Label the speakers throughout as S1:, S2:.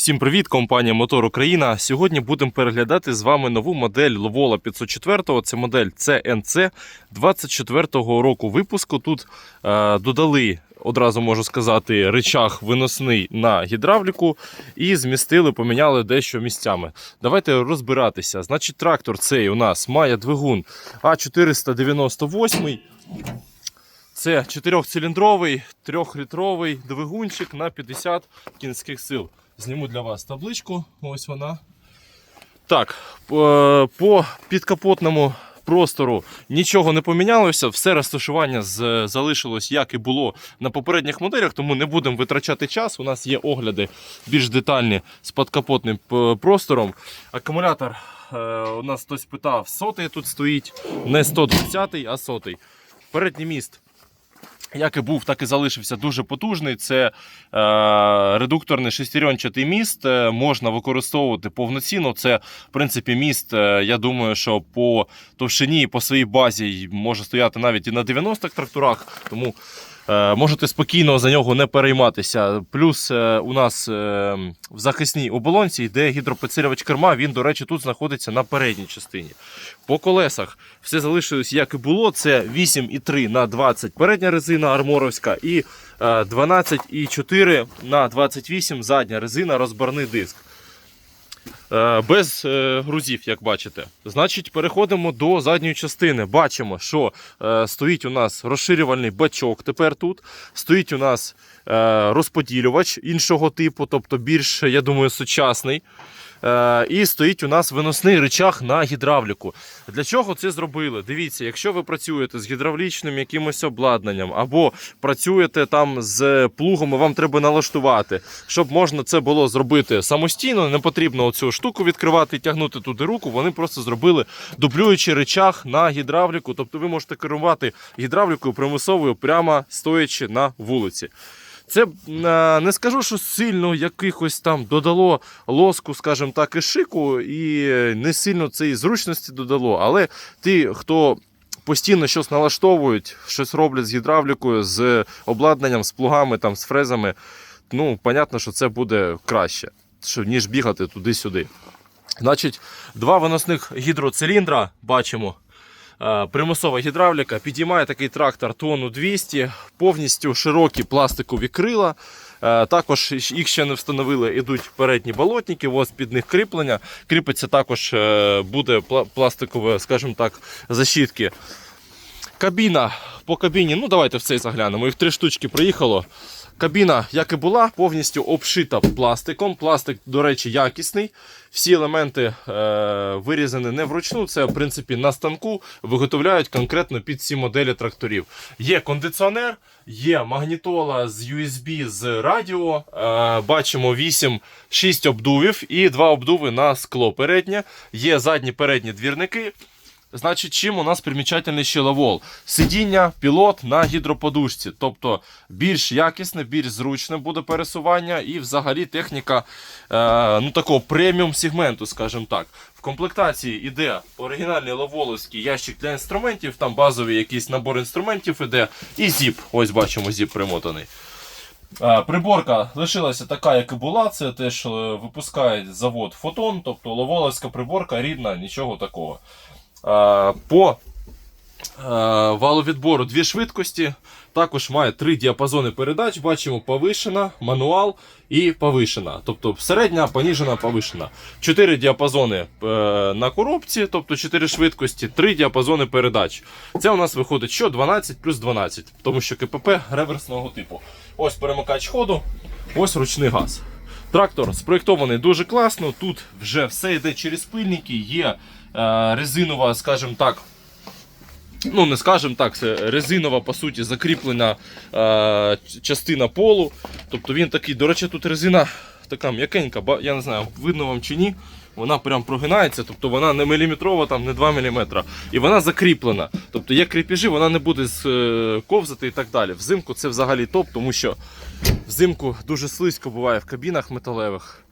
S1: Всім привіт, компанія Мотор Україна. Сьогодні будемо переглядати з вами нову модель Ловола 504. Це модель CNC 24-го року випуску. Тут е, додали, одразу можу сказати, речах виносний на гідравліку і змістили, поміняли дещо місцями. Давайте розбиратися. Значить, трактор цей у нас має двигун А498. Це 4-циліндровий, 3-літровий двигунчик на 50 кінських сил. Зніму для вас табличку. Ось вона. Так, по по підкапотному простору нічого не помінялося. Все розташування залишилось, як і було на попередніх моделях, тому не будемо витрачати час. У нас є огляди більш детальні з підкапотним простором. Акумулятор е, у нас хтось питав, сотий тут стоїть, не 120, а сотий. Передній міст як і був, так і залишився дуже потужний. Це е, редукторний шестеренчатий міст. е, можна використовувати повноцінно. Це, в принципі, міст. е, я думаю, що по товщині по своїй базі може стояти навіть і на 90-х тракторах. Тому можете спокійно за нього не перейматися. Плюс е, у нас е, в захисній оболонці йде гідропідсилювач керма. Він, до речі, тут знаходиться на передній частині. По колесах все залишилось як і було. Це 8,3 на 20 передня резина арморовська і е, 12,4 на 28 задня резина розбарний диск. Е, Без е, грузів, як бачите. Значить, переходимо до задньої частини. Бачимо, що е, стоїть у нас розширювальний бачок тепер тут. Стоїть у нас розподілювач іншого типу, тобто більш, я думаю, сучасний. Е, І стоїть у нас виносний рычаг на гідравліку. Для чого це зробили? Дивіться, якщо ви працюєте з гідравлічним якимось обладнанням, або працюєте там з плугом, вам треба налаштувати, щоб можна це було зробити самостійно, не потрібно оцю штуку відкривати і тягнути туди руку. Вони просто зробили дублюючий рычаг на гідравліку. Тобто ви можете керувати гідравлікою примусовою прямо стоячи на вулиці. Це е, не скажу, що сильно якихось там додало лоску, скажімо так, і шику, і не сильно це і зручності додало. Але ті, хто постійно щось налаштовують, щось роблять з гідравлікою, з обладнанням, з плугами, там, з фрезами, ну, понятно, що це буде краще, ніж бігати туди-сюди. Значить, два виносних гідроциліндра бачимо. Е, Примусова гідравліка підіймає такий трактор тонну 200, повністю широкі пластикові крила. Е, Також їх ще не встановили, ідуть передні болотники, ось під них кріплення. Кріпиться також е, буде пластикове, скажімо так, защітки. Кабіна по кабіні, ну давайте в цей заглянемо. Їх три штучки приїхало. Кабіна, як і була, повністю обшита пластиком. Пластик, до речі, якісний. Всі елементи е, вирізані не вручну. Це, в принципі, на станку виготовляють конкретно під ці моделі тракторів. Є кондиціонер, є магнітола з USB з радіо. Е, бачимо 8, 6 обдувів і 2 обдуви на скло переднє. Є задні передні двірники. Значить, чим у нас примічательний ще лавол? Сидіння, пілот на гідроподушці. Тобто більш якісне, більш зручне буде пересування і взагалі техніка е, ну, такого преміум сегменту, скажімо так. В комплектації йде оригінальний лаволовський ящик для інструментів, там базовий якийсь набор інструментів іде, і зіп. Ось бачимо, зіп примотаний. Е, Приборка лишилася така, як і була. Це теж е, випускає завод Фотон, тобто ловоловська приборка рідна, нічого такого. По валовідбору дві швидкості. Також має три діапазони передач. Бачимо повишена, мануал і повишена. Тобто середня, поніжена, повишена. Чотири діапазони е, на коробці, тобто 4 швидкості, три діапазони передач. Це у нас виходить що 12 плюс 12, тому що КПП реверсного типу. Ось перемикач ходу, ось ручний газ. Трактор спроєктований дуже класно. Тут вже все йде через пильники, є е, резинова, скажімо так. Ну, не скажемо так, це резинова, по суті, закріплена е, частина полу. Тобто він такий, до речі, тут резина така м'якенька, я не знаю, видно вам чи ні. Вона прям прогинається, тобто вона не міліметрова, там не 2 мм. І вона закріплена. Тобто є кріпіжі, вона не буде е, ковзати і так далі. Взимку це взагалі топ, тому що взимку дуже слизько буває в кабінах металевих.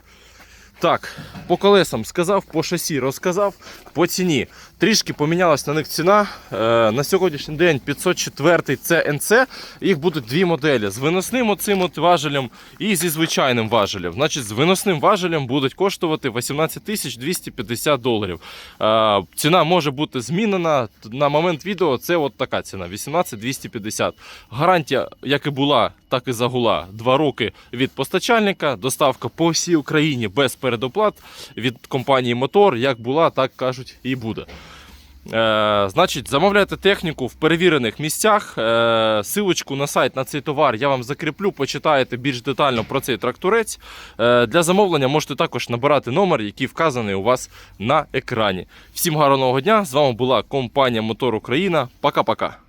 S1: Так, по колесам сказав, по шасі розказав, по ціні. Трішки помінялась на них ціна. Е, на сьогоднішній день 504 CNC. Їх будуть дві моделі: з виносним оцим от важелем і зі звичайним важелем. Значить, з виносним важелем будуть коштувати 18 тисяч 250 доларів. Е, ціна може бути змінена. На момент відео це от така ціна: 18 250. Гарантія, як і була, так і загула. Два роки від постачальника, доставка по всій Україні без передоплат від компанії Мотор, як була, так кажуть, і буде. Е, значить, замовляйте техніку в перевірених місцях. Е, силочку на сайт на цей товар я вам закріплю, почитаєте більш детально про цей тракторець. Е, для замовлення можете також набирати номер, який вказаний у вас на екрані. Всім гарного дня! З вами була компанія Мотор Україна. Пока-пока.